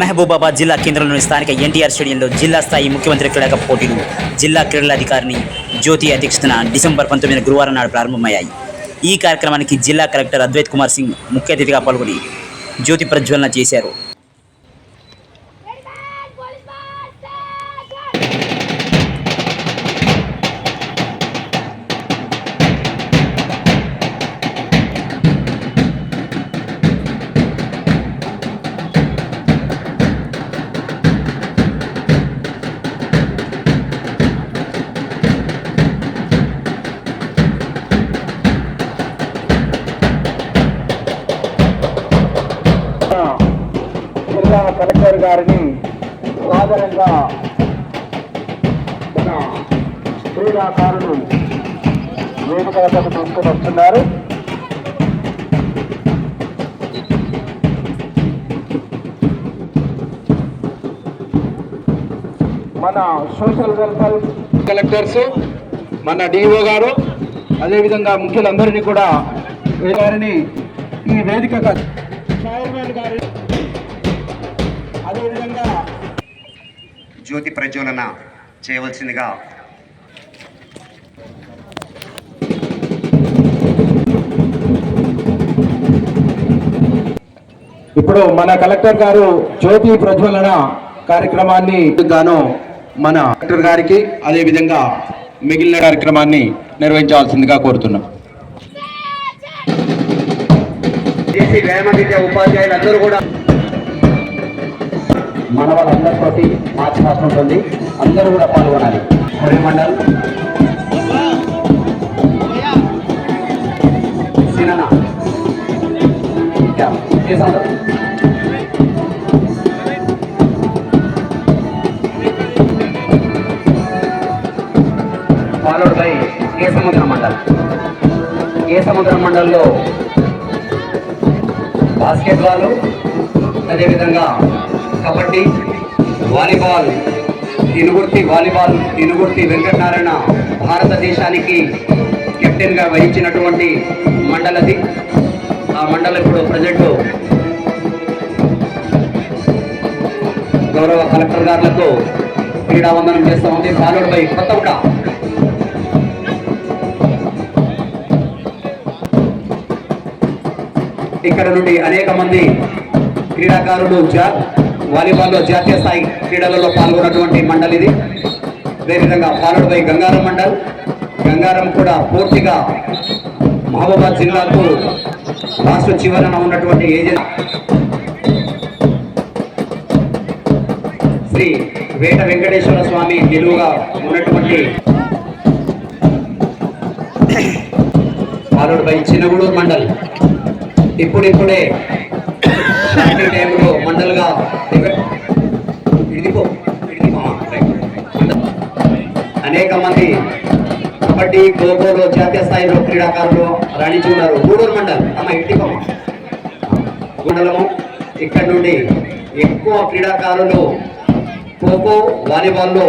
మహబూబాబాద్ జిల్లా కేంద్రంలోని స్థానిక ఎన్టీఆర్ స్టేడియంలో జిల్లా స్థాయి ముఖ్యమంత్రి క్రీడక పోటీలు జిల్లా క్రీడలాధికారిని జ్యోతి అధ్యక్షతన డిసెంబర్ పంతొమ్మిది గురువారం నాడు ప్రారంభమయ్యాయి. ఈ కార్యక్రమానికి జిల్లా కలెక్టర్ అద్వైత్ కుమార్ సింగ్ ముఖ్య అతిథిగా పాల్గొని జ్యోతి ప్రజ్వలన చేశారు. గారిని సాధారణంగా మన క్రీడాకారులు వేదిక వద్దకు తీసుకుని వస్తున్నారు. మన సోషల్ వెల్ఫేర్ కలెక్టర్స్ మన డిఓ గారు అదేవిధంగా ముఖ్యులందరినీ కూడా గారిని ఈ వేదికగా జ్యోతి ప్రజ్వలన చేయవలసిందిగా ఇప్పుడు మన కలెక్టర్ గారు జ్యోతి ప్రజ్వలన కార్యక్రమాన్ని గాను మన కలెక్టర్ గారికి అదేవిధంగా మిగిలిన కార్యక్రమాన్ని నిర్వహించవలసిందిగా కోరుతున్నాం. చేసి వ్యాయామ విద్య ఉపాధ్యాయులందరూ కూడా మన వాళ్ళందరితోటి మార్చి ఉంటుంది అందరూ కూడా పాల్గొనాలి. హరి మండల్. సినన. ఫాలోడ్ బై ఏ సముద్రం మండల్. ఏ సముద్రం మండల్లో బాస్కెట్బాల్ అదేవిధంగా కబడ్డీ వాలీబాల్ తినుగుర్తి వాలీబాల్ తినుగుర్తి వెంకటనారాయణ భారతదేశానికి కెప్టెన్గా వహించినటువంటి మండలది ఆ మండలం ఇప్పుడు ప్రజెంట్ గౌరవ కలెక్టర్ గారులతో క్రీడా వందనం చేస్తూ ఉంది. Followed by Kothaguda. ఇక్కడ నుండి అనేక మంది క్రీడాకారులు జా వాలీబాల్లో జాతీయ స్థాయి క్రీడలలో పాల్గొన్నటువంటి మండలి ఇది. అదేవిధంగా ఫాలోడ్ బై గంగారం మండల్. గంగారం కూడా పూర్తిగా మహబూబాద్ జిల్లాకు రాష్ట్ర చివరన ఉన్నటువంటి ఏజెన్సీ శ్రీ వేట వెంకటేశ్వర స్వామి నిలువుగా ఉన్నటువంటి ఫాలోడ్ బై చిన్నగూడూరు మండల్. ఇప్పుడిప్పుడే షార్టీ టైంలో మండలుగా దిగ- అనేక మంది కబడ్డీ ఖోఖోలో జాతీయ స్థాయిలో క్రీడాకారులు రాణించుకున్నారు గూడూరు మండల్. అమ్మ ఇడిదిపో మండలము ఇక్కడ నుండి ఎక్కువ క్రీడాకారులు ఖోఖో వాలీబాల్లో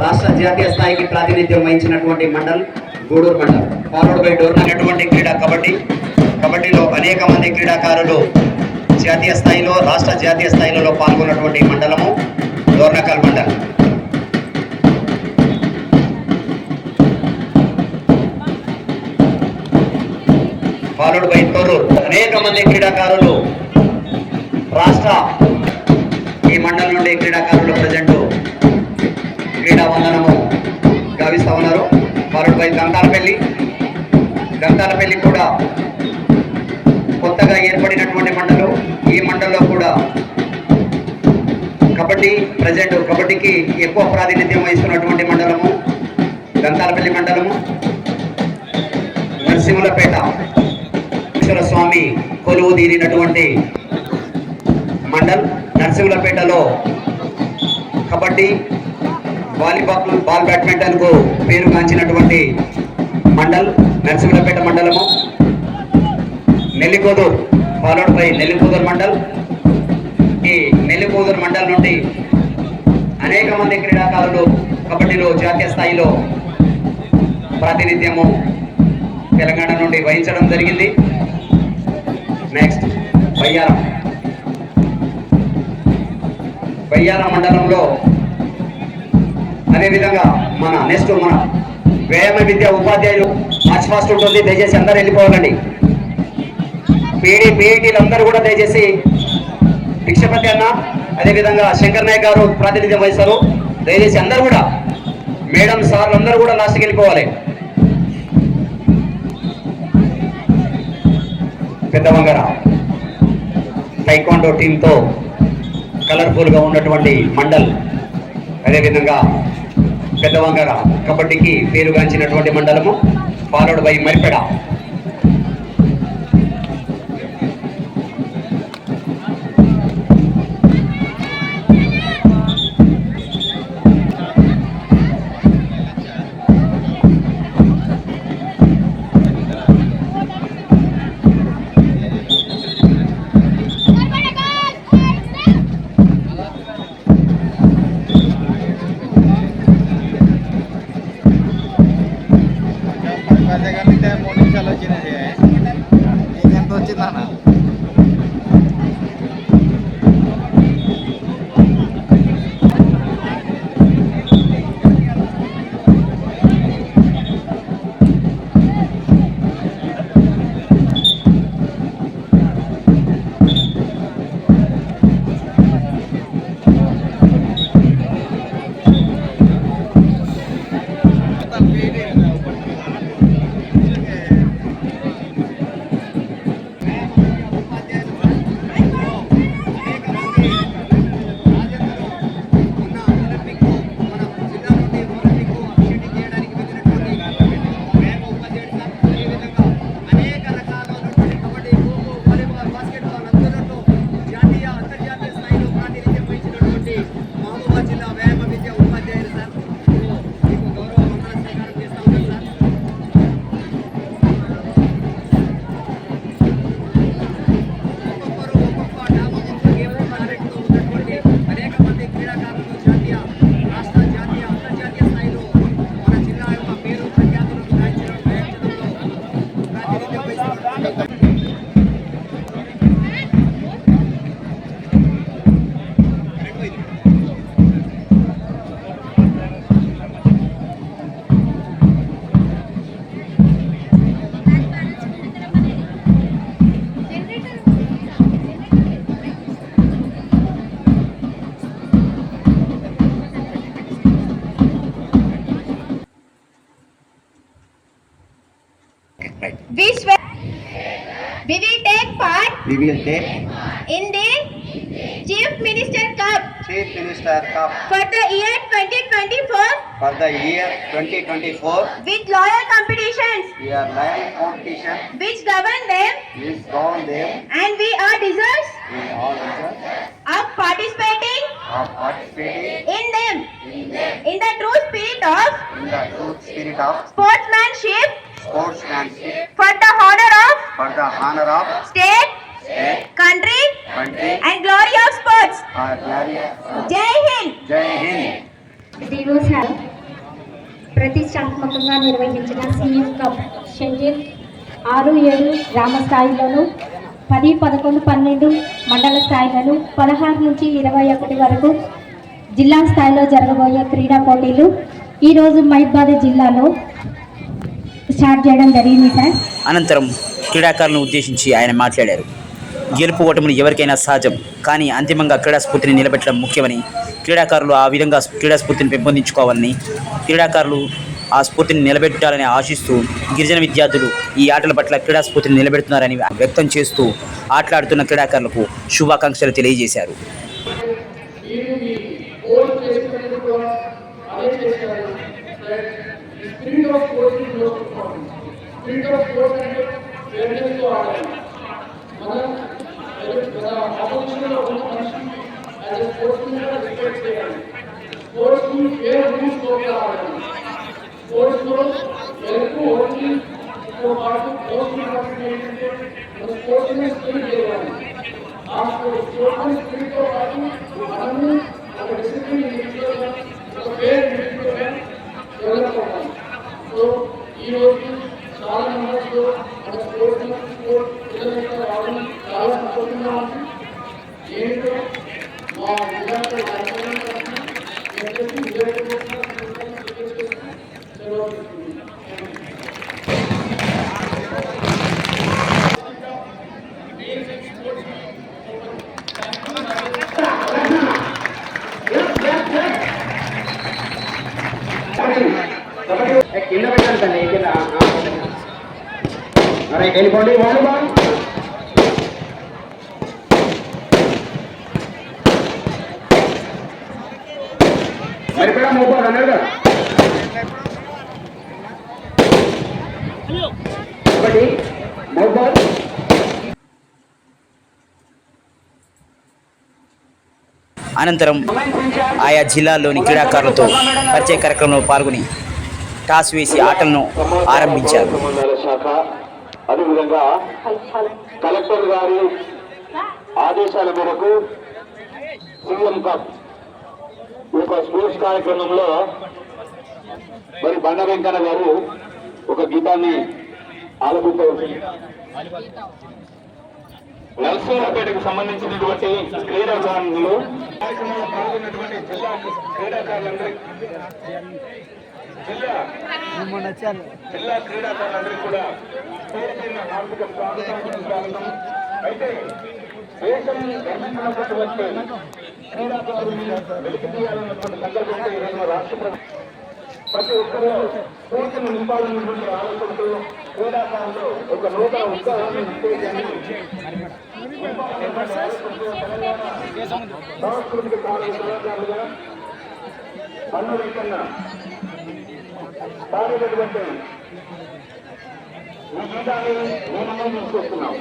రాష్ట్ర జాతీయ స్థాయికి ప్రాతినిధ్యం వహించినటువంటి మండల్ గూడూరు మండల్. ఫార్వర్డ్ బై డోర్ అనేటువంటి క్రీడా కబడ్డీ. కబడ్డీలో అనేక మంది క్రీడాకారులు జాతీయ స్థాయిలో రాష్ట్ర జాతీయ స్థాయిలలో పాల్గొన్నటువంటి మండలము డోర్నకల్ మండలం. Followed by Thorrur. అనేక మంది క్రీడాకారులు రాష్ట్ర ఈ మండలం నుండి క్రీడాకారులు ప్రజెంట్ క్రీడా వందనము గావిస్తూ ఉన్నారు. ఫాలోడ్ బై దంతాలపల్లి దంతాలపల్లి కూడా కొత్తగా ఏర్పడినటువంటి మండలం. ఈ మండలంలో కూడా. కబడ్డీ ప్రజెంట్ కబడ్డీకి ఎక్కువ ప్రాతినిధ్యం వహిస్తున్నటువంటి మండలము గంతాలపల్లి మండలము నరసింహులపేట ఈశ్వర స్వామి కొలువు తీరినటువంటి మండల్ నరసింహులపేటలో కబడ్డీ వాలీబాల్ బాల్ బ్యాడ్మింటన్కు పేరు పేరుగాంచినటువంటి మండల్ నరసింహులపేట మండలము నెల్లికోదూరు ఫాలోడ్ బై నెల్లికోదూర్ మండల్. ఈ నెల్లికోదూర్ మండల్ నుండి అనేక మంది క్రీడాకారులు కబడ్డీలో జాతీయ స్థాయిలో ప్రాతినిధ్యము తెలంగాణ నుండి వహించడం జరిగింది. నెక్స్ట్ బయ్యారం. బయ్యారం మండలంలో అదేవిధంగా మన నెక్స్ట్ మన వ్యాయామ విద్య ఉపాధ్యాయులు మార్చ్ ఫాస్ట్ ఉంటుంది. దయచేసి అందరూ వెళ్ళిపోవాలండి. పీడీ పీఈటీలు అందరూ కూడా దయచేసి భిక్షపతి అన్న అదేవిధంగా శంకర్ నాయక్ గారు ప్రాతినిధ్యం వహిస్తారు. దయచేసి అందరూ కూడా మేడం సార్లు అందరూ కూడా లాస్ట్కి వెళ్ళిపోవాలి. పెద్ద వంగర టైకాండో టీంతో కలర్ఫుల్గా ఉన్నటువంటి మండల్ అదేవిధంగా పెద్ద వంగర కబడ్డీకి పేరుగాంచినటువంటి మండలము followed by Maripeda. We will take part We will take in the Chief Minister Cup Chief Minister Cup for the year 2024 for the year 2024. with loyal competitions We are live competition. which govern them We found them. and we are deserves We all results of participating are participating in them in the true spirit of in the true spirit of sportsmanship sportsmanship for the honor of for the honor of state, state, country country, and glory of sports. our glorious Jai Hind! Jai Hind. దివోస్ ప్రతిష్టాత్మకంగా నిర్వహించిన CM cup schedule ఆరు ఏడు గ్రామ స్థాయిలోను పది పదకొండు పన్నెండు మండల స్థాయిలను పదహారు నుంచి ఇరవై ఒకటి వరకు జిల్లా స్థాయిలో జరగబోయే క్రీడా పోటీలు ఈరోజు మైబాద్ జిల్లాలో స్టార్ట్ చేయడం జరిగింది సార్. అనంతరం క్రీడాకారులను ఉద్దేశించి ఆయన మాట్లాడారు. గెలుపు ఓటములు ఎవరికైనా సహజం కానీ అంతిమంగా క్రీడా స్ఫూర్తిని నిలబెట్టడం ముఖ్యమని క్రీడాకారులు ఆ విధంగా క్రీడా స్ఫూర్తిని పెంపొందించుకోవాలని క్రీడాకారులు ఆ స్ఫూర్తిని నిలబెట్టాలని ఆశిస్తూ గిరిజన విద్యార్థులు ఈ ఆటల పట్ల క్రీడా స్ఫూర్తిని నిలబెడుతున్నారని వ్యక్తం చేస్తూ ఆటలాడుతున్న క్రీడాకారులకు శుభాకాంక్షలు తెలియజేశారు. Spirit of sports is most important spirit of sports అంటే ఫేర్నెస్తో ఆడాలి మనం మన ఆపోజిషన్లో ఉన్న మనిషి యాజ్ స్పోర్ట్స్ని కూడా రెస్పెక్ట్ చేయాలి స్పోర్ట్స్ని ఫేర్ రూల్స్తో ఆడాలి స్పోర్ట్స్లో గెలుపు ఓన్లీ తో పాటు మోస్ట్ ఇంపార్టెంట్ ఏంటంటే మన స్పోర్ట్స్ని స్పిరిట్ చేయాలి ఆ స్పోర్ట్స్ స్పిరిట్తో పాటు మనము ఒక డిసిప్లిన్ ఇండివిజువల్ ఒక ఫేర్ ఇండివిజువల్ డెవలప్ అవ్వాలి సో ఈ రోజు చాలా మెంబర్స్లో మన స్పోర్ట్స్ స్పోర్ట్ పిల్లలకి రావడం చాలా సంతోషంగా ఉంది ఏంటో మా విద్యార్థులు పెట్టండి కింద రైట్ వెళ్ళిపోండి వాలీబాల్ మరి కూడా మూడు అన్నారు ఒకటి మొబైల్ అనంతరం ఆయా జిల్లాల్లోని క్రీడాకారులతో పరిచయ కార్యక్రమంలో పాల్గొని టాస్ వేసి ఆటలను ఆరంభించారు. అదేవిధంగా కలెక్టర్ గారి ఆదేశాల మేరకు సీఎం కప్ ఒక స్పోర్ట్స్ కార్యక్రమంలో మరి బండ వెంకన్న గారు ఒక గీతాన్ని ఆలపించవచ్చు నరసింహపేటకు సంబంధించినటువంటి క్రీడాకారులు కార్యక్రమంలో పాల్గొన్నటువంటి జిల్లా క్రీడాకారులందరికీ జిల్లా జిల్లా క్రీడాకారులందరికీ కూడా పేరు పేరున హార్దిక స్వాగతం స్వాగతం అయితే దేశం గర్వించినటువంటి క్రీడాకారుల్ని వెలికి తీయాలన్నటువంటి సంకల్పంతో ఈరోజు రాష్ట్ర ప్రభుత్వం ప్రతి ఒక్కరూ స్ఫూర్తిని నింపాలన్నటువంటి ఆలోచనతో క్రీడాకారులు ఒక నూతన ఉత్సాహాన్ని ఉత్తేజాన్ని సాంస్కృతిక కార్య కళాకారులుగా పన్ను వెంకన్న పాడేటటువంటి ఈ గీతాన్ని మేమన్నా తీసుకొస్తున్నాం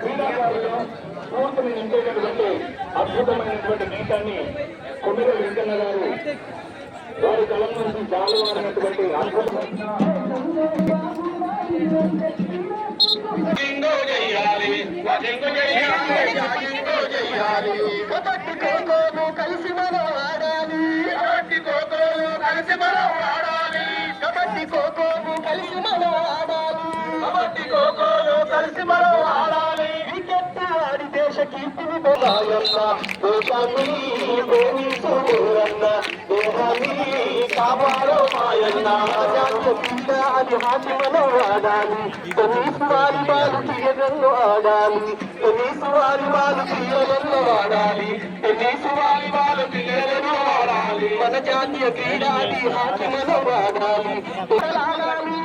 క్రీడాకారులు స్ఫూర్తిని నింపేటటువంటి అద్భుతమైనటువంటి గీతాన్ని కొమ్మిర వెంకన్న గారు వారి కలం నుంచి జాలవారినటువంటి అద్భుతమైన బలాయన్న దేశాన్ని ప్రేమించుకోరన్న దేహాన్ని కాపాడో మాయన్న అది హాస్యమలో ఆడాలి. కనీస వారి వాళ్ళు తీయగల్లో ఆడాలి. కనీస వారి వాళ్ళు తీయగల్లో ఆడాలి. కనీస వారి వాళ్ళు తీయగల్లో ఆడాలి. మన జాతీయ క్రీడ అది హాస్యమలో ఆడాలి. ఆడాలి.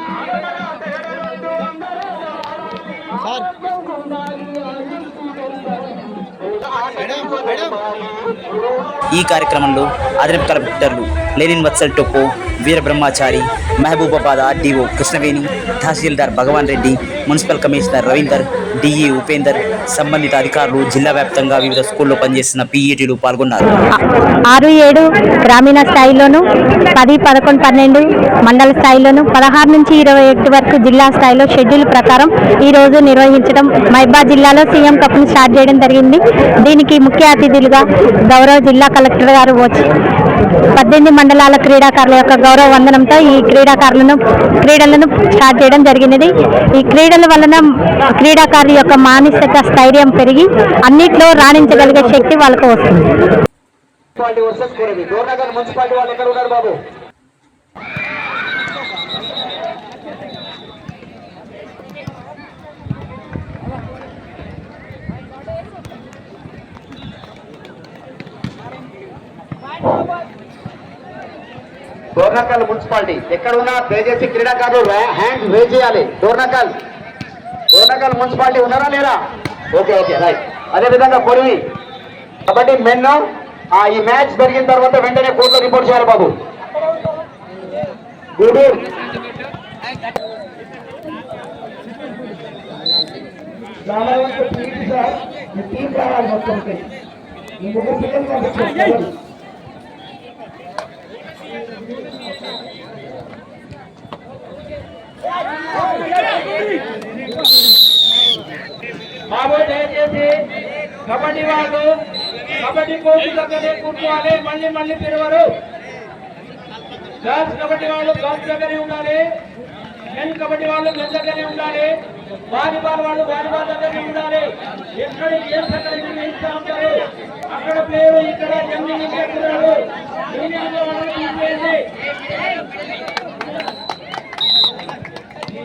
ఈ కార్యక్రమంలో అదనపు కలెక్టర్లు లెనిన్ వత్సల్ టొప్పో వీర బ్రహ్మాచారి మహబూబాబాద్ ఆర్డీఓ కృష్ణవేణి తహసీల్దార్ Bhagwan Reddy municipal commissioner Ravinder DE Upender సంబంధిత అధికారులు జిల్లా వ్యాప్తంగా వివిధ స్కూల్లో పనిచేస్తున్న పీఈటీలు పాల్గొన్నారు. ఆరు ఏడు గ్రామీణ స్థాయిలోను పది పదకొండు పన్నెండు మండల స్థాయిలోను పదహారు నుంచి ఇరవై ఒకటి వరకు జిల్లా స్థాయిలో షెడ్యూల్ ప్రకారం ఈ రోజు నిర్వహించడం మైబాద్ జిల్లాలో సీఎం కప్ను స్టార్ట్ చేయడం జరిగింది. దీనికి ముఖ్య అతిథులుగా గౌరవ జిల్లా కలెక్టర్ గారు వచ్చి పద్దెనిమిది మండలాల క్రీడాకారుల యొక్క గౌరవ వందనంతో ఈ క్రీడాకారులను క్రీడలను స్టార్ట్ చేయడం జరిగినది. ఈ క్రీడల వలన క్రీడాకారుల యొక్క మానసిక స్థైర్యం పెరిగి అన్నిట్లో రాణించగలిగే శక్తి వాళ్ళకు వస్తుంది. Municipality versus Koravi Dornakal municipality వాళ్ళు ఎక్కడ ఉన్నారు బాబు డోర్నకల్ మున్సిపాలిటీ. ఎక్కడ ఉన్నా దయచేసి క్రీడాకారులు హ్యాండ్ వేజ్ చేయాలి. డోర్నకల్. డోర్నకల్ మున్సిపాలిటీ ఉన్నారా లేరా? Okay okay right. అదే విధంగా కొరివి కబడ్డీ మెన్ ఈ మ్యాచ్ జరిగిన తర్వాత వెంటనే కోర్టులో రిపోర్ట్ చేయాలి బాబు. గూడూరు రావాలంటే సార్ ఈ టీం రావాలి మొత్తం ఈ ముగ్గురు పిల్లలు బాబు దయచేసి కబడ్డీ వాళ్ళు కబడ్డీ కోర్టు దగ్గరే కూర్చోవాలి మళ్ళీ మళ్ళీ పిలవరు. గర్ల్స్ కబడ్డీ వాళ్ళు గర్ల్స్ దగ్గరే ఉండాలి మెన్ కబడ్డీ వాళ్ళు మెన్ దగ్గరే ఉండాలి వాలీబాల్ వాళ్ళు వాలీబాల్ దగ్గరే ఉండాలి. ఎక్కడ ఏ సంఘటన ఇస్తా ఉంటారు? అక్కడ ప్లేయర్ ఇక్కడ జమ్మింగ్ చేస్తున్నారు. యూనియన్లో వాళ్ళని తీసేసి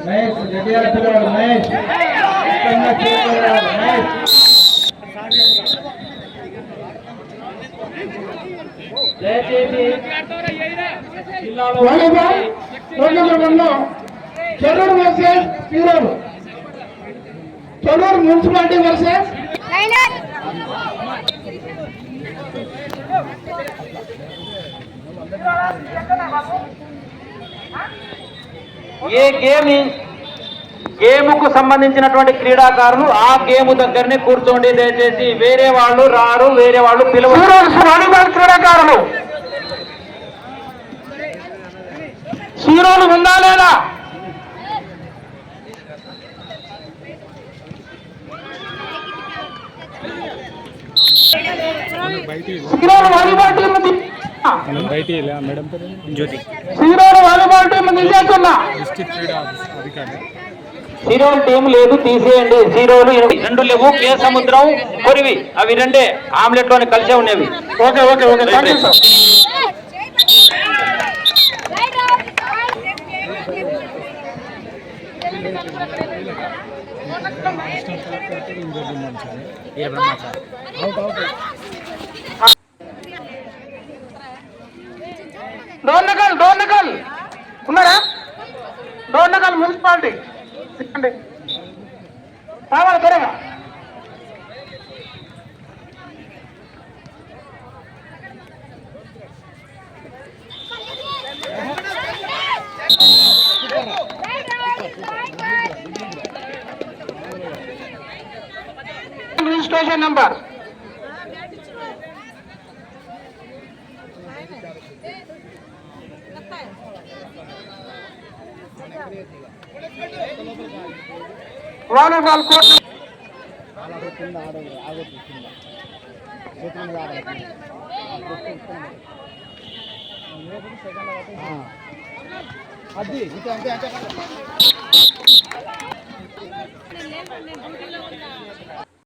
మహేష్ జడియాల పిల్లవాడు దయచేసి Cheruru versus Cheruru municipality versus ఏ గేమ్ గేమ్కు సంబంధించినటువంటి క్రీడాకారులు ఆ గేమ్ దగ్గరనే కూర్చోండి దయచేసి వేరే వాళ్ళు రారు వేరే వాళ్ళు పిలవరు. వాలీబాల్ క్రీడాకారులు. హీరోలు ఉందా లేదా? హీరోలు వాలీబాల్ టీం జ్యోతి హీరోలు వాలీబాల్ టీం లేదు తీసేయండి ఎనిమిది. రెండు లేవు కే సముద్రం కొరివి అవి రెండే ఆమ్లెట్లోనే కలిసే ఉండేవి okay okay okay sir Dornakal Dornakal. ఉన్నారా? డోర్నకల్ మున్సిపాలిటీ. చెప్పండి. రావాలి త్వరగా. రిజిస్ట్రేషన్ నెంబర్ వాలీబాల్ కోర్టు అది అంటే అంటే